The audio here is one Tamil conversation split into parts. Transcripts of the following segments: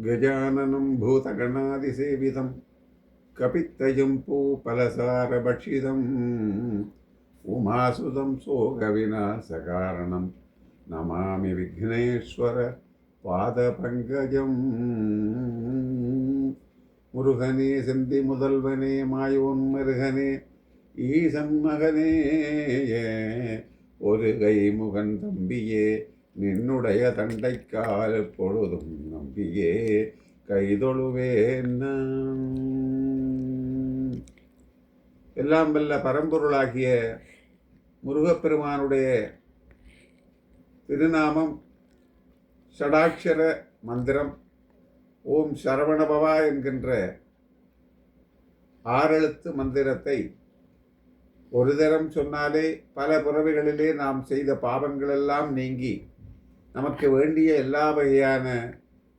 गजाननं भूतगणादिसेवितं कपित्तजं पूपलसारभक्षितम् उमासुतं सोगविनाशकारणं नमामि विघ्नेश्वर பாதபங்கஜம் முருகனே செந்தி முதல்வனே மாயோன் மருகனே ஈசன் மகனே ஒரு கை முகன் தம்பியே நின்னுடைய தண்டைக்கால் பொழுதும் நம்பியே கைதொழுவேன். எல்லாம் வல்ல பரம்பொருளாகிய முருகப்பெருமானுடைய திருநாமம் ஷடாட்சர மந்திரம் ஓம் சரவணபவா என்கின்ற ஆறெழுத்து மந்திரத்தை ஒரு தரம் சொன்னாலே பல பிறவிகளிலே நாம் செய்த பாவங்களெல்லாம் நீங்கி நமக்கு வேண்டிய எல்லா வகையான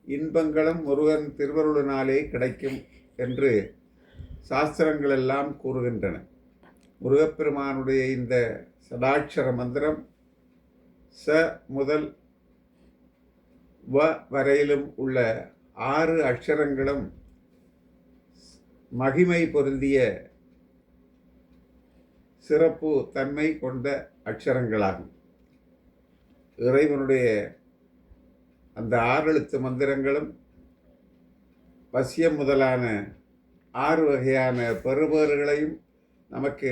இன்பங்களும் முருகன் திருவருளினாலே கிடைக்கும் என்று சாஸ்திரங்கள் எல்லாம் கூறுகின்றன. முருகப்பெருமானுடைய இந்த சடாட்சர மந்திரம் ச முதல் வ வரையிலும் உள்ள ஆறு அக்ஷரங்களும் மகிமை பொருந்திய சிறப்பு தன்மை கொண்ட அக்ஷரங்களாகும். இறைவனுடைய அந்த ஆறெழுத்து மந்திரங்களும் வசியம் முதலான ஆறு வகையான பெறுபேறுகளையும் நமக்கு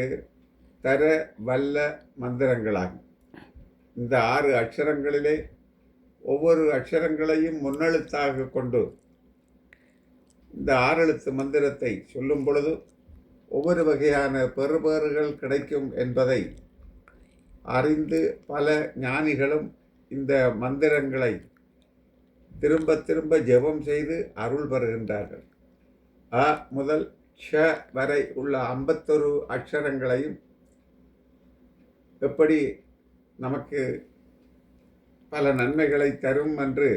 தர வல்ல மந்திரங்களாகும். இந்த ஆறு அக்ஷரங்களிலே ஒவ்வொரு அக்ஷரங்களையும் முன்னெழுத்தாக கொண்டு இந்த ஆறெழுத்து மந்திரத்தை சொல்லும் பொழுது ஒவ்வொரு வகையான பெறுபேறுகள் கிடைக்கும் என்பதை அறிந்து பல ஞானிகளும் இந்த மந்திரங்களை திரும்ப திரும்ப ஜெபம் செய்து அருள் பெறுகின்றார்கள். அ முதல் ஷ வரை உள்ள ஐம்பத்தொரு அக்ஷரங்களையும் எப்படி நமக்கு பல நன்மைகளை தரும் என்று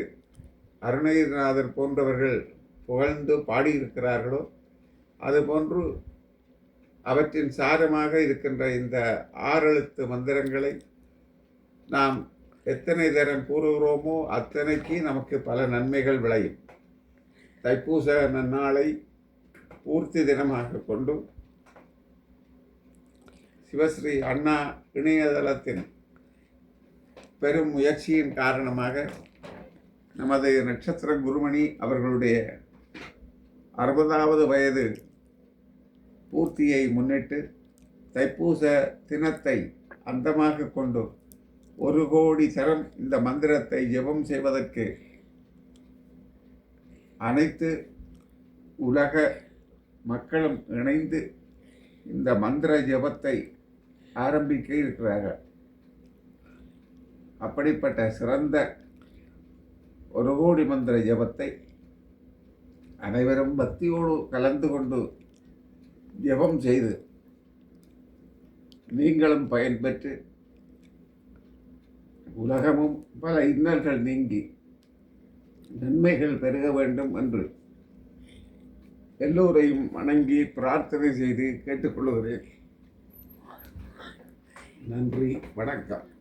அருணகிரிநாதர் போன்றவர்கள் புகழ்ந்து பாடியிருக்கிறார்களோ அதுபோன்று அவற்றின் சாரமாக இருக்கின்ற இந்த ஆறெழுத்து மந்திரங்களை நாம் எத்தனை தரம் கூறுகிறோமோ அத்தனைக்கு நமக்கு பல நன்மைகள் விளையும். தைப்பூச நன்னாளை பூர்த்தி தினமாக கொண்டு சிவஸ்ரீ அண்ணா இணையதளத்தின் பெரும் முயற்சியின் காரணமாக நமது நட்சத்திர குருமணி அவர்களுடைய அறுபதாவது வயது பூர்த்தியை முன்னிட்டு தைப்பூச தினத்தை அந்தமாக கொண்டு ஒரு கோடி தரம் இந்த மந்திரத்தை ஜெபம் செய்வதற்கு அனைத்து உலக மக்களும் இணைந்து இந்த மந்திர ஜெபத்தை ஆரம்பிக்க இருக்கிறார்கள். அப்படிப்பட்ட சிறந்த ஒரு கோடி மந்திர ஜபத்தை அனைவரும் பக்தியோடு கலந்து கொண்டு ஜபம் செய்து நீங்களும் பயன்பெற்று உலகமும் பல இன்னல்கள் நீங்கி நன்மைகள் பெருக வேண்டும் என்று எல்லோரையும் வணங்கி பிரார்த்தனை செய்து கேட்டுக்கொள்கிறேன். நன்றி வணக்கம்.